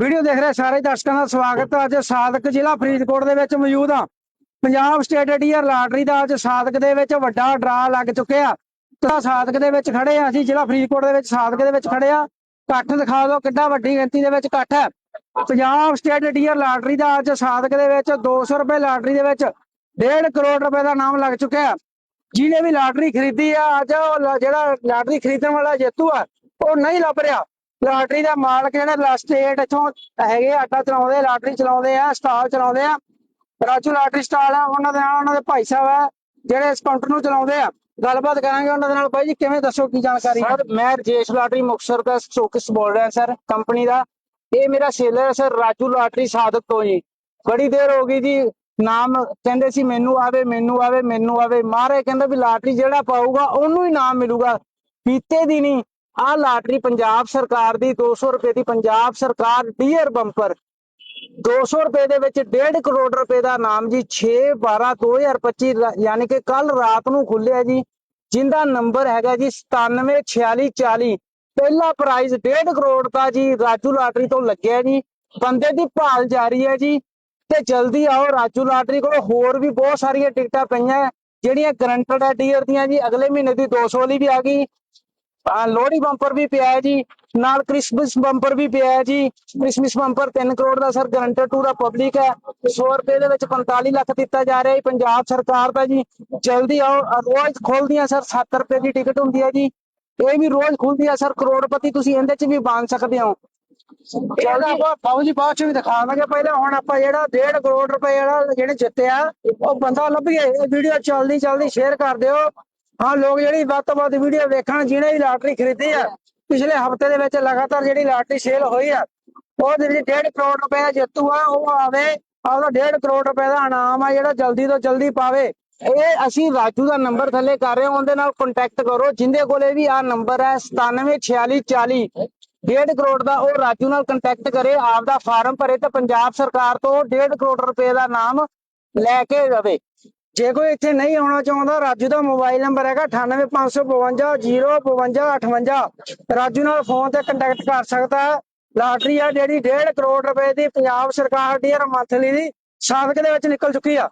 Video ਦੇਖ ਰਹੇ ਸਾਰੇ ਦਰਸ਼ਕਾਂ ਦਾ ਸਵਾਗਤ ਹੈ। ਅੱਜ ਸਾਦਕ ਜ਼ਿਲ੍ਹਾ ਫਰੀਦਕੋਟ ਦੇ ਵਿੱਚ ਮੌਜੂਦ ਹਾਂ। ਪੰਜਾਬ ਸਟੇਟ ਡੀਅਰ ਲਾਟਰੀ ਦਾ ਅੱਜ ਸਾਦਕ ਦੇ ਵਿੱਚ ਵੱਡਾ ਡਰਾ ਲੱਗ ਚੁੱਕਿਆ। ਤਾਂ ਸਾਦਕ ਦੇ ਵਿੱਚ ਖੜੇ ਆ ਅਸੀਂ। ਜ਼ਿਲ੍ਹਾ ਫਰੀਦਕੋਟ ਦੇ ਵਿੱਚ ਸਾਦਕ ਦੇ ਵਿੱਚ ਖੜੇ ਆ ਇਕੱਠ ਦਿਖਾ ਦਿਓ ਕਿੱਡਾ ਵੱਡੀ ਗਿਣਤੀ ਦੇ ਵਿੱਚ ਇਕੱਠ ਹੈ। ਪੰਜਾਬ ਸਟੇਟ ਡੀਅਰ ਲਾਟਰੀ ਦਾ ਅੱਜ ਸਾਦਕ ਦੇ ਵਿੱਚ 200 ਰੁਪਏ ਲਾਟਰੀ ਦੇ ਵਿੱਚ 1.5 ਕਰੋੜ ਰੁਪਏ ਦਾ ਨਾਮ ਲੱਗ ਚੁੱਕਿਆ ਜਿਹਨੇ ਵੀ ਲਾਟਰੀ ਖਰੀਦੀ ਆ, ਅੱਜ ਉਹ ਲ- ਜਿਹੜਾ ਲਾਟਰੀ ਖਰੀਦਣ ਵਾਲਾ ਜੇਤੂ ਆ, ਉਹ ਨਹੀਂ ਲੱਭ ਰਿਹਾ। ਲਾਟਰੀ ਦਾ ਮਾਲਕ ਜਿਹੜਾ ਲਾਸਟ ਏਟ ਇਥੋਂ ਹੈਗੇ ਆ, ਆਟਾ ਚਲਾਉਂਦੇ ਲਾਟਰੀ ਚਲਾਉਂਦੇ ਆ ਸਟਾਲ ਚਲਾਉਂਦੇ ਆ। ਰਾਜੂ ਲਾਟਰੀ ਸਟਾਲ ਆ ਉਹਨਾਂ ਦੇ ਨਾਲ ਉਹਨਾਂ ਦੇ ਭਾਈ ਸਾਹਿਬ ਆ ਜਿਹੜੇ ਇਸ ਕਾਊਂਟਰ ਨੂੰ ਚਲਾਉਂਦੇ ਆ। ਗੱਲਬਾਤ ਕਰਾਂਗੇ ਉਹਨਾਂ ਦੇ ਨਾਲ। ਭਾਈ ਜੀ ਕਿਵੇਂ ਦੱਸੋ ਕੀ ਜਾਣਕਾਰੀ? ਸਰ ਮੈਂ ਰਜੇਸ਼ ਲਾਟਰੀ ਮੁਕਤਸਰ ਦਾ ਸਟੋਕਿਸ ਬੋਲ ਰਿਹਾ ਸਰ ਕੰਪਨੀ ਦਾ। ਇਹ ਮੇਰਾ ਸੇਲਰ ਹੈ ਸਰ ਰਾਜੂ ਲਾਟਰੀ ਸਾਦਕ ਤੋਂ ਜੀ। ਬੜੀ ਦੇਰ ਹੋ ਗਈ ਜੀ ਨਾਮ ਕਹਿੰਦੇ ਸੀ ਮੈਨੂੰ ਆਵੇ ਮੈਨੂੰ ਆਵੇ ਮੈਨੂੰ ਆਵੇ। ਮਾਰੇ ਕਹਿੰਦਾ ਵੀ ਲਾਟਰੀ ਜਿਹੜਾ ਪਾਊਗਾ ਉਹਨੂੰ ਹੀ ਨਾਮ ਮਿਲੂਗਾ। ਬੀਤੇ ਦਿਨੀ ਆ ਲਾਟਰੀ ਪੰਜਾਬ ਸਰਕਾਰ ਦੀ 200 ਰੁਪਏ ਦੀ ਪੰਜਾਬ ਸਰਕਾਰ ਡੀਅਰ ਬੰਪਰ। 200 ਰੁਪਏ ਦੇ ਵਿੱਚ 1.5 ਕਰੋੜ ਰੁਪਏ ਦਾ ਨਾਮ ਜੀ 6 12 2025 ਰਾ- ਯਾਨੀ ਕਿ ਕੱਲ ਰਾਤ ਨੂੰ ਖੁੱਲਿਆ ਜੀ, ਜਿੰਦਾ ਨੰਬਰ ਹੈਗਾ ਜੀ 974640 ਪਹਿਲਾ ਪ੍ਰਾਈਜ਼ 1.5 ਕਰੋੜ ਦਾ ਜੀ ਰਾਜੂ ਲਾਟਰੀ ਤੋਂ ਲੱਗਿਆ ਜੀ। ਬੰਦੇ ਦੀ ਭਾਲ ਜਾਰੀ ਹੈ ਜੀ। ਤੇ ਜਲਦੀ ਆਓ ਰਾਜੂ ਲਾਟਰੀ ਕੋਲ, ਹੋਰ ਵੀ ਬਹੁਤ ਸਾਰੀਆਂ ਟਿਕਟਾਂ ਪਈਆਂ, ਜਿਹੜੀਆਂ ਗਰੰਟਡ ਹੈ ਡੀਅਰ ਦੀਆਂ ਜੀ। ਅਗਲੇ ਮਹੀਨੇ ਦੀ 200 ਵਾਲੀ ਵੀ ਆ ਗਈ। ਲੋਹੜੀ ਬੰਪਰ ਵੀ ਪਿਆ ਹੈ ਜੀ, ਨਾਲ ਕ੍ਰਿਸਮਸ ਬੰਪਰ ਵੀ ਪਿਆ ਹੈ ਜੀ, ਕ੍ਰਿਸਮਸ ਬੰਪਰ 3 ਕਰੋੜ ਦਾ ਸਰ ਗਰੰਟਡ ਟੂ ਦਾ ਪਬਲਿਕ ਹੈ 100 ਰੁਪਏ ਦੇ ਵਿੱਚ 45 ਲੱਖ ਦਿੱਤਾ ਜਾ ਰਿਹਾ ਹੈ ਪੰਜਾਬ ਸਰਕਾਰ ਦਾ ਜੀ, ਜਲਦੀ ਆਓ ਰੋਜ਼ ਖੋਲਦੀਆਂ ਸਰ 7 ਰੁਪਏ ਦੀ ਟਿਕਟ ਹੁੰਦੀ ਹੈ ਜੀ, ਇਹ ਵੀ ਰੋਜ਼ ਖੁੱਲਦੀ ਹੈ ਸਰ, ਕਰੋੜਪਤੀ ਤੁਸੀਂ ਇਹਦੇ 'ਚ ਵੀ ਬਣ ਸਕਦੇ ਹੋ। ਜਲਦੀ ਆਪਾਂ ਬਾਬੂ ਬਾਅਦ ਚ ਵੀ ਦਿਖਾਵਾਂਗੇ, ਪਹਿਲਾਂ ਹੁਣ ਆਪਾਂ ਜਿਹੜਾ 1.5 ਕਰੋੜ ਰੁਪਏ ਜਿਹੜਾ ਜਿਹਨੇ ਜਿੱਤਿਆ, ਉਹ ਬੰਦਾ ਲੱਭੀਏ, ਇਹ ਵੀਡੀਓ ਜਲਦੀ ਜਲਦੀ ਸ਼ੇਅਰ ਕਰ ਦਿਓ। ਹਾਂ ਲੋਕ ਜਿਹੜੀ ਵੱਧ ਤੋਂ ਵੱਧ ਵੀਡੀਓ ਵੇਖਣ, ਜਿਹਨੇ ਵੀ ਲਾਟਰੀ ਖਰੀਦੀ ਆ, ਪਿਛਲੇ ਹਫ਼ਤੇ ਦੇ ਵਿੱਚ ਲਗਾਤਾਰ ਜਿਹੜੀ ਲਾਟਰੀ ਸੇਲ ਹੋਈ ਆ ਉਹ ਜਿਹੜੀ 1.5 ਕਰੋੜ ਰੁਪਏ ਦਾ ਜੇਤੂ ਆ, ਉਹ ਆਵੇ, ਆਪਦਾ 1.5 ਕਰੋੜ ਰੁਪਏ ਦਾ ਇਨਾਮ ਆ ਜਿਹੜਾ ਜਲਦੀ ਤੋਂ ਜਲਦੀ ਪਾਵੇ। ਇਹ ਅਸੀਂ ਰਾਜੂ ਦਾ ਨੰਬਰ ਥੱਲੇ ਕਰ ਰਹੇ ਹਾਂ, ਉਹਦੇ ਨਾਲ ਕੰਟੈਕਟ ਕਰੋ, ਜਿੰਦੇ ਕੋਲੇ ਵੀ ਆ ਨੰਬਰ ਹੈ 974640 1.5 ਕਰੋੜ ਦਾ ਉਹ ਰਾਜੂ ਨਾਲ ਕੰਟੈਕਟ ਕਰੇ, ਆਪਦਾ ਫਾਰਮ ਭਰੇ ਤੇ ਪੰਜਾਬ ਸਰਕਾਰ ਤੋਂ 1.5 ਕਰੋੜ ਰੁਪਏ ਦਾ ਨਾਮ ਲੈ ਕੇ ਜਾਵੇ ਜੇ ਕੋਈ ਇੱਥੇ ਨਹੀਂ ਆਉਣਾ ਚਾਹੁੰਦਾ, ਰਾਜੂ ਦਾ ਮੋਬਾਈਲ ਨੰਬਰ ਹੈਗਾ 98552 05258 ਰਾਜੂ ਨਾਲ ਫੋਨ ਤੇ ਕੰਟੈਕਟ ਕਰ ਸਕਦਾ ਹੈ। ਲਾਟਰੀ ਆ ਜਿਹੜੀ 1.5 ਕਰੋੜ ਰੁਪਏ ਦੀ ਪੰਜਾਬ ਸਰਕਾਰ ਦੀ ਮੰਥਲੀ ਦੀ, ਸਾਬਕ ਦੇ ਵਿੱਚ ਨਿਕਲ ਚੁੱਕੀ ਆ